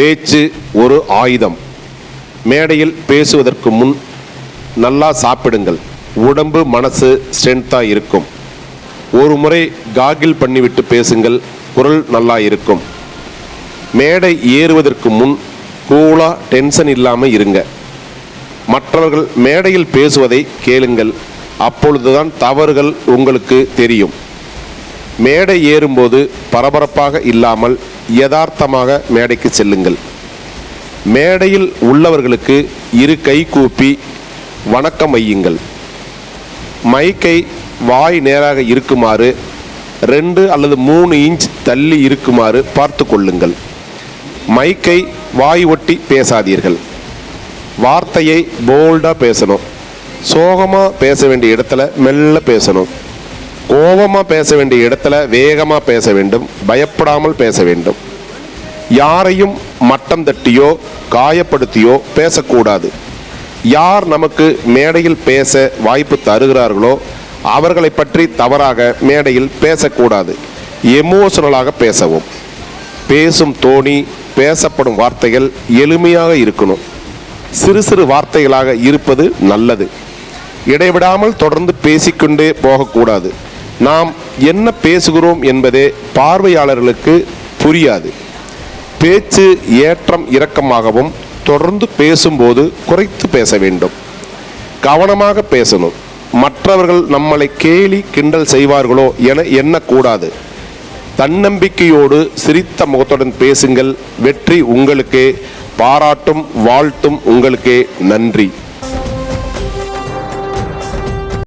பேச்சு ஒரு ஆயுதம். மேடையில் பேசுவதற்கு முன் நல்லா சாப்பிடுங்கள். உடம்பு மனசு ஸ்ட்ரென்த்தாக இருக்கும். ஒரு முறை காகில் பண்ணிவிட்டு பேசுங்கள். குரல் நல்லா இருக்கும். மேடை ஏறுவதற்கு முன் கூலாக டென்ஷன் இல்லாமல் இருங்க. மற்றவர்கள் மேடையில் பேசுவதை கேளுங்கள். அப்பொழுதுதான் தவறுகள் உங்களுக்கு தெரியும். மேடை ஏறும்போது பரபரப்பாக இல்லாமல் யதார்த்தமாக மேடைக்கு செல்லுங்கள். மேடையில் உள்ளவர்களுக்கு இரு கை கூப்பி வணக்கம் வையுங்கள் மைக்கை வாய் நேராக இருக்குமாறு ரெண்டு அல்லது மூணு இன்ச் தள்ளி இருக்குமாறு பார்த்து கொள்ளுங்கள். மைக்கை வாய் ஒட்டி பேசாதீர்கள். வார்த்தையை போல்டாக பேசணும். சோகமாக பேச வேண்டிய இடத்துல மெல்ல பேசணும். கோபமாக பேச வேண்டிய இடத்துல வேகமாக பேச வேண்டும் பயப்படாமல் பேச வேண்டும். யாரையும் மட்டம் தட்டியோ காயப்படுத்தியோ பேசக்கூடாது. யார் நமக்கு மேடையில் பேச வாய்ப்பு தருகிறார்களோ அவர்களை பற்றி தவறாக மேடையில் பேசக்கூடாது. எமோஷனலாக பேசவும். பேசும் தோணி பேசப்படும் வார்த்தைகள் எளிமையாக இருக்கணும். சிறு சிறு வார்த்தைகளாக இருப்பது நல்லது. இடைவிடாமல் தொடர்ந்து பேசிக்கொண்டே போகக்கூடாது. நாம் என்ன பேசுகிறோம் என்பதே பார்வையாளர்களுக்கு புரியாது. பேச்சு ஏற்றம் இறக்கமாகவும் தொடர்ந்து பேசும்போது குறைத்து பேச வேண்டும். கவனமாக பேசணும். மற்றவர்கள் நம்மளை கேலி கிண்டல் செய்வார்களோ என எண்ணக்கூடாது. தன்னம்பிக்கையோடு சிரித்த முகத்துடன் பேசுங்கள். வெற்றி உங்களுக்கே. பாராட்டும் வாழ்த்தும் உங்களுக்கே. நன்றி.